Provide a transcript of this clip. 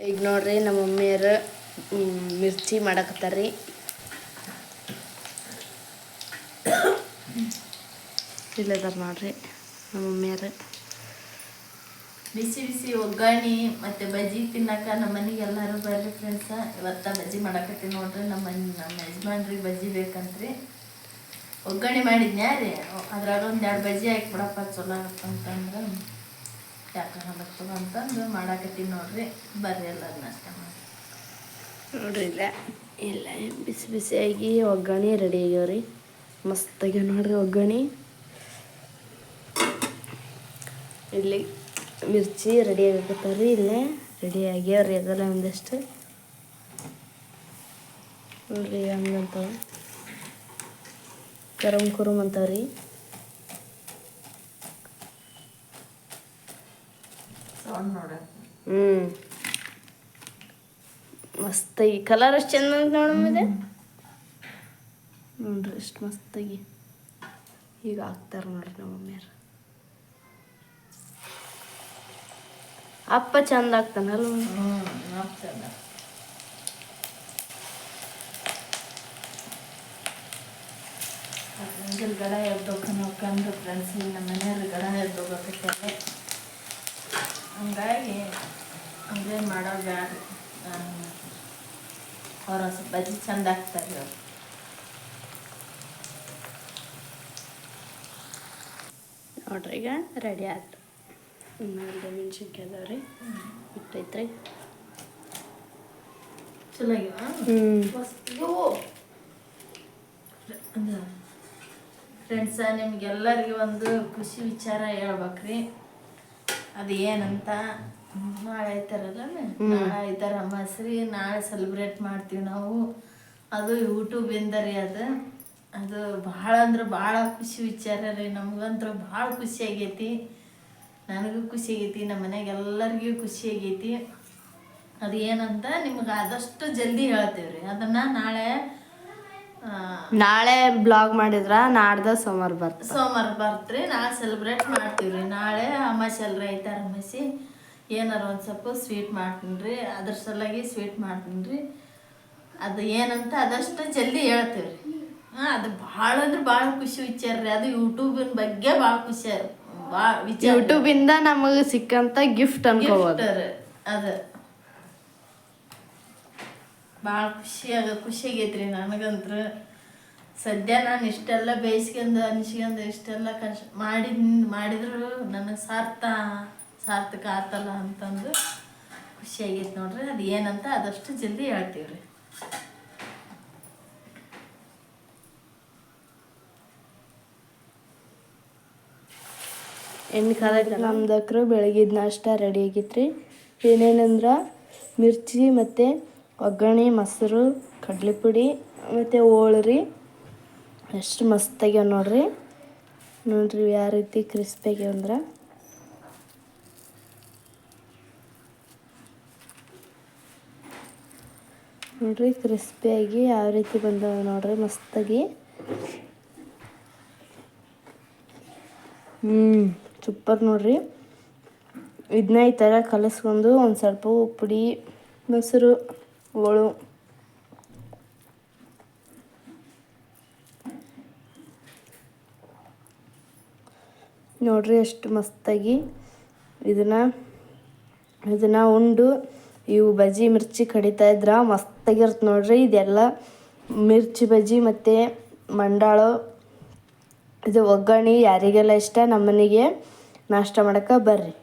ಈಗ ನೋಡ್ರಿ ನಮ್ಮ ಮಮ್ಮಿಯರು ಮಿರ್ಚಿ ಮಾಡಕತ್ತಾರ್ರಿ. ಇಲ್ಲದಾರ ನೋಡ್ರಿ ನಮ್ಮ ಮಮ್ಮಿಯರು. ಬಿಸಿ ಬಿಸಿ ಒಗ್ಗರಣೆ ಮತ್ತು ಬಜ್ಜಿ ತಿನ್ನಕ ನಮ್ಮ ಮನೆಗೆ ಎಲ್ಲರೂ ಬರ್ರಿ ಫ್ರೆಂಡ್ಸ ಇವತ್ತ ಬಜ್ಜಿ ಮಾಡಕತ್ತೀನಿ ನೋಡ್ರಿ. ನಮ್ಮ ನಮ್ಮ ಯಜಮಾನ್ರಿಗೆ ಬಜ್ಜಿ ಬೇಕಂತ್ರಿ. ಒಗ್ಗರಣೆ ಮಾಡಿದ್ನ್ಯಾ ರೀ? ಅದ್ರಾಗ ಒಂದು ಎರಡು ಬಜ್ಜಿ ಹಾಕಿ ಬಿಡಪ್ಪ ಚಲೋ ಆಗತ್ತಂತಂದ್ರೆ. ಯಾಕಂದ್ರೆ ಬರ್ತದ ಅಂತಂದು ಮಾಡಾಕತ್ತೀನಿ ನೋಡ್ರಿ. ಬರ್ರಿ ಎಲ್ಲರೂ ನಾಷ್ಟ ಮಾಡಿ. ನೋಡ್ರಿ ಇಲ್ಲ ಇಲ್ಲ, ಬಿಸಿ ಬಿಸಿಯಾಗಿ ಒಗ್ಗರಣೆ ರೆಡಿ ಆಗ್ಯಾವ್ರಿ. ಮಸ್ತಾಗಿ ನೋಡ್ರಿ ಒಗ್ಗರಣೆ. ಇಲ್ಲಿ ಮಿರ್ಚಿ ರೆಡಿ ಆಗಕತ್ತಾವ್ರಿ ಇಲ್ಲೇ ರೆಡಿ ಆಗ್ಯಾವ್ರಿ ಅದೆಲ್ಲ ಒಂದಷ್ಟು. ನೋಡ್ರಿ ಹಂಗಂತಾವ. ಕರಮ್ ಕುರುಮ್ ಅಂತಾವ್ರಿ ಸೌಂಡ್ ನೋಡ್ರಿ ಹ್ಞೂ ಮಸ್ತಾಗಿ ಕಲರ್ ಅಷ್ಟು ಚಂದ ಅಂತ ನೋಡಮ್ಮಿದೆ ನೋಡ್ರಿ ಎಷ್ಟು ಮಸ್ತಾಗಿ ಈಗ ಹಾಕ್ತಾರೆ ನೋಡ್ರಿ ನಮ್ಮ ಮಮ್ಮಿಯರು ಅಪ್ಪ ಚಂದ ಆಗ್ತಾನಲ್ಲ ಗಡ ಎದ್ದೋಕ ನೋಡ್ಕೊಂಡು ಫ್ರೆಂಡ್ಸ್ ನಮ್ಮ ಮನೆಯವ್ರ ಗಡ ಎದ್ದೋಗಕ್ಕೆ ಹಂಗಾಗಿ ಹಂಗೆ ಮಾಡೋ ಬ್ಯಾಡ ಅವ್ರ ಸ್ವಲ್ಪ ಬಜ್ಜಿ ಚಂದ ಆಗ್ತಾರೆ ಅವ್ರು. ನೋಡ್ರಿ ಈಗ ರೆಡಿ ಆಯ್ತು. ಇನ್ನೊಂದು ಮೆಣಸಿನ್ಕಾಯಿ ಅದಾವ್ರಿ ಇಟ್ಟೈತ್ರಿ. ಚಲೋ ಫ್ರೆಂಡ್ಸ ನಿಮ್ಗೆಲ್ಲರಿಗೂ ಒಂದು ಖುಷಿ ವಿಚಾರ ಹೇಳ್ಬೇಕ್ರಿ. ಅದು ಏನಂತ ನಾಳೆ ಐತಾರಲ್ಲ ನಾಳೆ ಐತಾರ ಅಮಾಸ್ರಿ. ನಾಳೆ ಸೆಲೆಬ್ರೇಟ್ ಮಾಡ್ತೀವಿ ನಾವು. ಅದು ಯೂಟ್ಯೂಬಿಂದ ರೀ ಅದು. ಅದು ಭಾಳ ಅಂದ್ರೆ ಭಾಳ ಖುಷಿ ವಿಚಾರ ರೀ. ನಮ್ಗಂತೂ ಭಾಳ ಖುಷಿ ಆಗೈತಿ. ನನಗೂ ಖುಷಿ ಆಗೈತಿ. ನಮ್ಮ ಮನೆಗೆ ಎಲ್ಲರಿಗೂ ಖುಷಿ ಆಗೈತಿ. ಅದು ಏನಂತ ನಿಮ್ಗೆ ಆದಷ್ಟು ಜಲ್ದಿ ಹೇಳ್ತೀವಿ ರೀ ಅದನ್ನು ನಾಳೆ ನಾಳೆ ಬ್ಲಾಗ್ ಮಾಡಿದ್ರ ನಾಡ್ದ ಸೋಮವಾರ ಬರ್ತ. ಸೋಮವಾರ ಬರ್ತ್ರಿ ನಾಳೆ ಸೆಲೆಬ್ರೇಟ್ ಮಾಡ್ತೀವ್ರಿ. ನಾಳೆ ಅಮಾಸೆ ಅಲ್ರಿ ಐತಾರ ಅಮಾಸಿ. ಏನಾರ ಒಂದು ಸ್ವಲ್ಪ ಸ್ವೀಟ್ ಮಾಡ್ತೀನಿ ರೀ ಅದ್ರ ಸಲುವಾಗಿ ಸ್ವೀಟ್ ಮಾಡ್ತೀನಿ ರೀ ಅದು ಏನಂತ ಅದಷ್ಟು ಜಲ್ದಿ ಹೇಳ್ತೀವಿ ರೀ ಹಾಂ ಅದು ಭಾಳ ಅಂದ್ರೆ ಭಾಳ ಖುಷಿ ವಿಚಾರ ರೀ ಅದು ಯೂಟ್ಯೂಬಿನ ಬಗ್ಗೆ ಭಾಳ ಖುಷಿ ಭಾಳ ವಿಚಾರ. ಯೂಟ್ಯೂಬಿಂದ ನಮಗೆ ಸಿಕ್ಕಂತ ಗಿಫ್ಟ್ ಅನ್ಕೋಬೋದು. ಗಿಫ್ಟ್ ಅದು. ಭಾಳ ಖುಷಿಯಾಗ ಖುಷಿ ನನಗಂತೂ ಸದ್ಯ ನಾನು ಇಷ್ಟೆಲ್ಲ ಬೇಯಿಸ್ಕೊಂಡು, ಅನಿಸ್ಕೊಂಡು ಇಷ್ಟೆಲ್ಲ ಕಷ್ಟ ಮಾಡಿ ಮಾಡಿದ್ರು ನನಗೆ ಸಾರ್ಥ, ಸಾರ್ಥಕ ಆತಲ್ಲ ಅಂತಂದು ಖುಷಿ ಆಗೈತೆ ನೋಡ್ರಿ. ಅದು ಏನಂತ ಅದಷ್ಟು ಜಲ್ದಿ ಹೇಳ್ತೀವಿ ರೀ ಎಣ್ಣೆ ಕಾಲ ನಮ್ದು ಬೆಳಗಿದ ನಾಷ್ಟ ರೆಡಿ ಆಗಿತ್ರಿ. ಏನೇನಂದ್ರೆ, ಮಿರ್ಚಿ ಮತ್ತು ಒಗ್ಗರಣೆ, ಮೊಸರು ಕಡಲೆ ಪುಡಿ ಮತ್ತು ಹೋಳ್ರಿ ಎಷ್ಟು ಮಸ್ತಾಗ್ಯಾವ ನೋಡ್ರಿ. ನೋಡ್ರಿ ಯಾವ ರೀತಿ ಕ್ರಿಸ್ಪಿ ಅಂದ್ರೆ. ನೋಡ್ರಿ ಕ್ರಿಸ್ಪಿಯಾಗಿ ಯಾವ ರೀತಿ ಬಂದವ ನೋಡ್ರಿ, ಮಸ್ತಾಗಿ. ಹ್ಞೂ ಸೂಪರ್ ನೋಡ್ರಿ. ಇದನ್ನ ಈ ಥರ ಕಲಿಸ್ಕೊಂಡು ಒಂದು ಸ್ವಲ್ಪ ಉಪ್ಪುಡಿ, ಮೊಸರು ಹೋಳು ನೋಡ್ರಿ ಎಷ್ಟು ಮಸ್ತಾಗಿ ಇದನ್ನ, ಇದನ್ನು ಉಂಡು, ಇವು ಬಜ್ಜಿ ಮಿರ್ಚಿ ಕಡಿತಾ ಇದ್ರ ಮಸ್ತಾಗಿರುತ್ತೆ ನೋಡ್ರಿ. ಇದೆಲ್ಲ ಮಿರ್ಚಿ ಬಜ್ಜಿ ಮತ್ತು ಮಂಡಾಳು, ಇದು ಒಗ್ಗರಣೆ ಯಾರಿಗೆಲ್ಲ ಇಷ್ಟ ನಮ್ಮನೆಗೆ ನಾಷ್ಟ ಮಾಡೋಕೆ ಬರ್ರಿ.